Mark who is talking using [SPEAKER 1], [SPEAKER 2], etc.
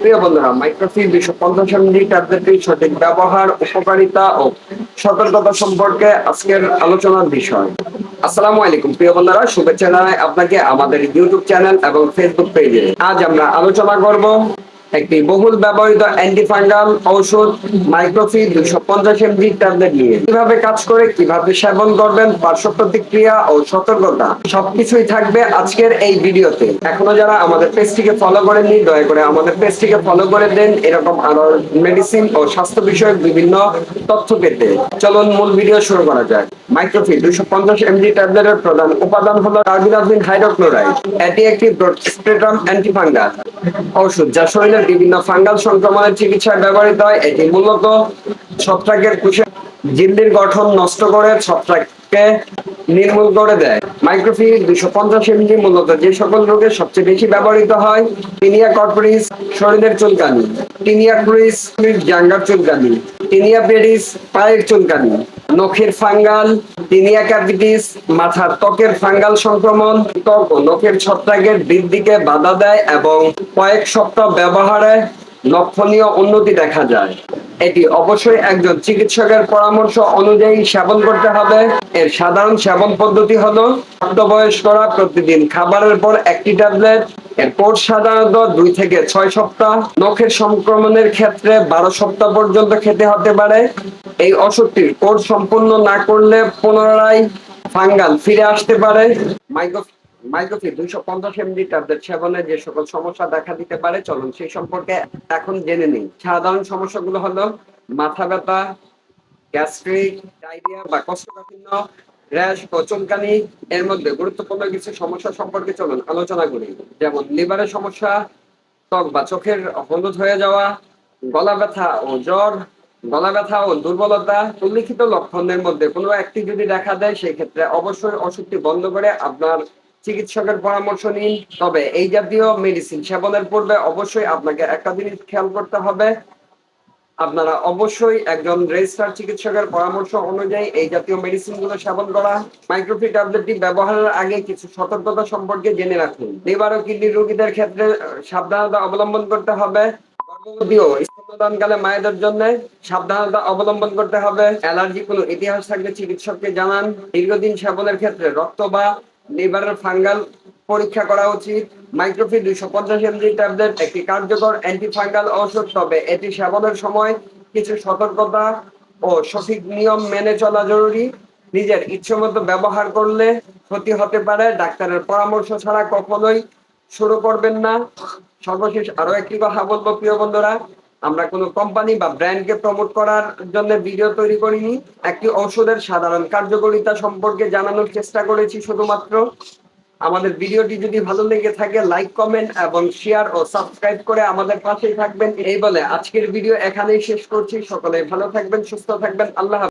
[SPEAKER 1] প্রিয় বন্ধুরা মাইক্রোফি দুইশো পঞ্চাশ এমজি ট্যাবলেটটির সঠিক ব্যবহার, উপকারিতা ও সতর্কতা সম্পর্কে আজকের আলোচনার বিষয়। আসসালামু আলাইকুম, প্রিয় বন্ধুরা, শুভেচ্ছা জানাই আপনাকে আমাদের ইউটিউব চ্যানেল এবং ফেসবুক পেজে আজ আমরা আলোচনা করব একটি বহুল ব্যবহৃত অ্যান্টিফাঙ্গাল ঔষধ মাইক্রোফি দুইশো পঞ্চাশ এমজি ট্যাবলেট নিয়ে। কীভাবে কাজ করে, কীভাবে সেবন করবেন, পার্শ্ব প্রতিক্রিয়া ও সতর্কতা সবকিছুই থাকবে আজকের এই ভিডিওতে। এখনও যারা আমাদের পেজটিকে ফলো করেননি, দয়া করে আমাদের পেজটিকে ফলো করে দেন। এরকম আরও মেডিসিন ও স্বাস্থ্য বিষয়ক বিভিন্ন তথ্য পেতে। চলুন মূল ভিডিও শুরু করা যাক। মাইক্রোফি দুইশো পঞ্চাশ এমজি ট্যাবলেটের প্রধান উপাদান হলো কার্বিনাজিন হাইড্রোক্লোরাইড। এটি একটি অ্যান্টিফাঙ্গাল ঔষধ যা শরীরের বিভিন্ন ফাঙ্গাল সংক্রমণের চিকিৎসায় ব্যবহৃত হয়। এটি মূলত ছত্রাকের কোষের জিন্দির গঠন নষ্ট করে, ছত্রাককে নির্মূল করে দেয়। মাইক্রোফি দুইশো পঞ্চাশ এমজি মূলত যে সকল রোগে সবচেয়ে বেশি ব্যবহৃত হয়, টিনিয়া কর্পোরিস, শরীরের চুলকানি, টিনিয়া ক্রুইস জাঙ্গার চুলকানি, টিনিয়া পেডিস, পায়ের চুলকানি, নখের ফাঙ্গাল, টিনিয়া ক্যাপিটিস মাথার ত্বকের ফাঙ্গাল সংক্রমণ, ত্বক ও নখের ছত্রাকের বৃদ্ধিকে বাধা দেয় এবং কয়েক সপ্তাহ ব্যবহারে লক্ষণীয় উন্নতি দেখা যায়। এটি অবশ্যই একজন চিকিৎসকের পরামর্শ অনুযায়ী সেবন করতে হবে। এর সাধারণ সেবন পদ্ধতি হলো, প্রাপ্তবয়স্করা প্রতিদিন খাবারের পর একটি ট্যাবলেট এর সাধারণত দুই থেকে ছয় সপ্তাহ। নখের সংক্রমণের ক্ষেত্রে বারো সপ্তাহ পর্যন্ত খেতে হতে পারে। এই ওষুধটির কোর্স সম্পূর্ণ না করলে পুনরায় ফাঙ্গাল ফিরে আসতে পারে। মাইক্রো মাইক্রোফি দুইশো পঞ্চাশ এমজি ট্যাবলেট সেবনে যে সকল সমস্যা দেখা দিতে পারে, চলুন সেই সম্পর্কে এখন জেনে নিই। সাধারণ সমস্যাগুলো হলো মাথা ব্যথা, গ্যাস্ট্রিক, ডায়রিয়া বা কোষ্ঠকাঠিন্য র্যাশ ও এর মধ্যে গুরুত্বপূর্ণ কিছু সমস্যা সম্পর্কে চলুন আলোচনা করি। যেমন লিভারের সমস্যা, ত্বক বা চোখের হলুদ হয়ে যাওয়া, গলা ব্যথা ও জ্বর, গলা ব্যথা ও দুর্বলতা। উল্লিখিত লক্ষণের মধ্যে কোনো একটি যদি দেখা দেয়, সেই ক্ষেত্রে অবশ্যই ওষুধটি বন্ধ করে আপনার চিকিৎসকের পরামর্শ নিন। তবে এই জাতীয় মেডিসিন সেবনের পূর্বে অবশ্যই আপনাকে একটা জিনিস খেয়াল করতে হবে। আপনারা অবশ্যই একজন রেজিস্টার চিকিৎসকের পরামর্শ অনুযায়ী এই জাতীয় মেডিসিনগুলো সেবন করা। মাইক্রোফি ট্যাবলেটটি ব্যবহারের আগে কিছু সতর্কতা সম্পর্কে জেনে রাখুন। লিভার ও কিডনি রোগীদের ক্ষেত্রে সাবধানতা অবলম্বন করতে হবে। গর্ভবতী ও স্তন্যদানকালে মায়েদের জন্য সাবধানতা অবলম্বন করতে হবে। অ্যালার্জি কোনো ইতিহাস থাকলে চিকিৎসককে জানান। দীর্ঘদিন সেবনের ক্ষেত্রে রক্ত বা লিভারের ফাঙ্গাল পরীক্ষা করা উচিত। মাইক্রোফি দুইশো পঞ্চাশ এমজি ট্যাবলেট, একটি কার্যকর অ্যান্টিফাঙ্গাল ঔষধ, তবে এটি সেবনের সময় কিছু সতর্কতা ও সঠিক নিয়ম মেনে চলা জরুরি। নিজের ইচ্ছেমতো ব্যবহার করলে ক্ষতি হতে পারে। ডাক্তারের পরামর্শ ছাড়া কখনোই শুরু করবেন না। সর্বশেষ আরও একটি কথা বলব, প্রিয় বন্ধুরা। আমরা কোনো কোম্পানি বা ব্র্যান্ডকে প্রমোট করার জন্য ভিডিও তৈরি করিনি। একটি ঔষধের সাধারণ কার্যকারিতা সম্পর্কে জানানোর চেষ্টা করেছি শুধুমাত্র। আমাদের ভিডিওটি যদি ভালো লেগে থাকে লাইক কমেন্ট এবং শেয়ার ও সাবস্ক্রাইব করে আমাদের পাশেই থাকবেন। এই বলে আজকের ভিডিও এখানেই শেষ করছি। সকলে ভালো থাকবেন, সুস্থ থাকবেন। আল্লাহ।